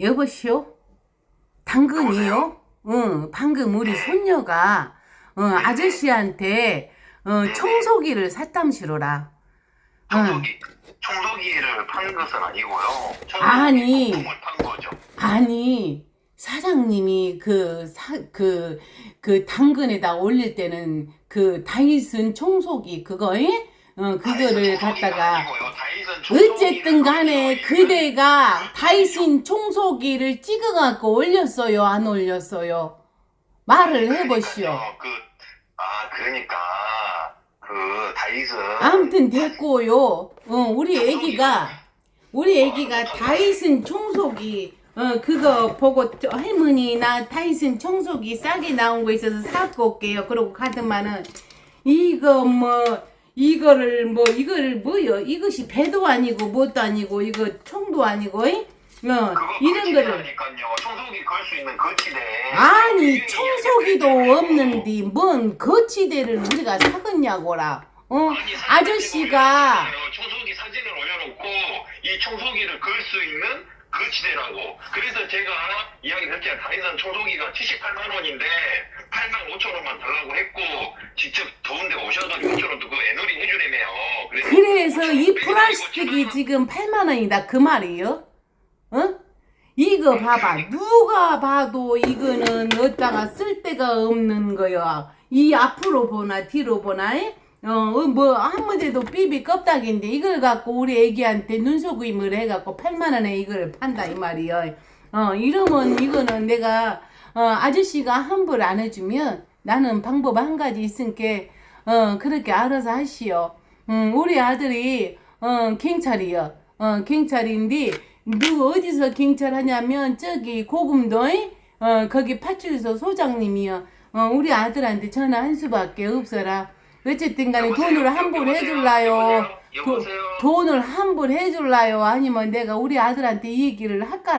여보시오? 당근이요? 응, 방금 우리 손녀가 어, 아저씨한테 어, 청소기를 샀담시로라. 응. 청소기, 청소기를 파는 것은 아니고요. 청소기 아니. 부품을 판 거죠. 아니 사장님이 그 사 그 그 당근에다 올릴 때는 그 다이슨 청소기 그거 에? 어 그거를 청소기가 갖다가 아니고요. 어쨌든 간에 그대가 다이슨 청소기를 찍어갖고 올렸어요 안 올렸어요? 말을 해보시오. 그, 아, 그러니까, 그, 다이슨. 아무튼 됐고요. 어 우리 애기가 우리 애기가 다이슨 청소기 어 그거 보고 저 할머니 나 다이슨 청소기 싸게 나온 거 있어서 사고 올게요. 그러고 가더만은 이거 뭐 이거를 뭐 이거를 뭐요 이것이 배도 아니고 뭣도 아니고 이거 총도 아니고 이? 어 이런 거를 거치대라니까요. 청소기 걸 수 있는 거치대. 아니 청소기도 없는데 뭔 거치대를 우리가 사겠냐고라 어 아니, 사진 아저씨가. 청소기 사진을 올려놓고 이 청소기를 걸 수 있는 거치대라고. 그래서 제가 이야기 했잖아요. 다이슨 청소기가 78만 원인데 8만 5천 원만 달라고 했고 직접 더운데 오셔가지고 5천 원 두고 애놀이 해주래매요. 그래서 이 5,000원 빼고 플라스틱이 7만 지금 8만 원이다 그 말이요? 어? 이거 봐봐 누가 봐도 이거는 어디다가 쓸 데가 없는 거야 이 앞으로 보나 뒤로 보나 에? 어뭐 아무데도 삐비 껍데기인데 이걸 갖고 우리 애기한테 눈속임을 해갖고 8만 원에 이걸 판다 이 말이요 어 이러면 이거는 내가 어 아저씨가 환불 안 해주면 나는 방법 한 가지 있으니까 어 그렇게 알아서 하시오 음 우리 아들이 어 경찰이요 어 경찰인데 누구 어디서 경찰 하냐면 저기 고금도에 어 거기 파출소 소장님이요 어 우리 아들한테 전화 한 수밖에 없어라 어쨌든 간에 여보세요? 돈을 환불 여보세요? 해줄라요 여보세요? 여보세요? 돈을 환불 해 줄라요 아니면 내가 우리 아들한테 이 얘기를 할까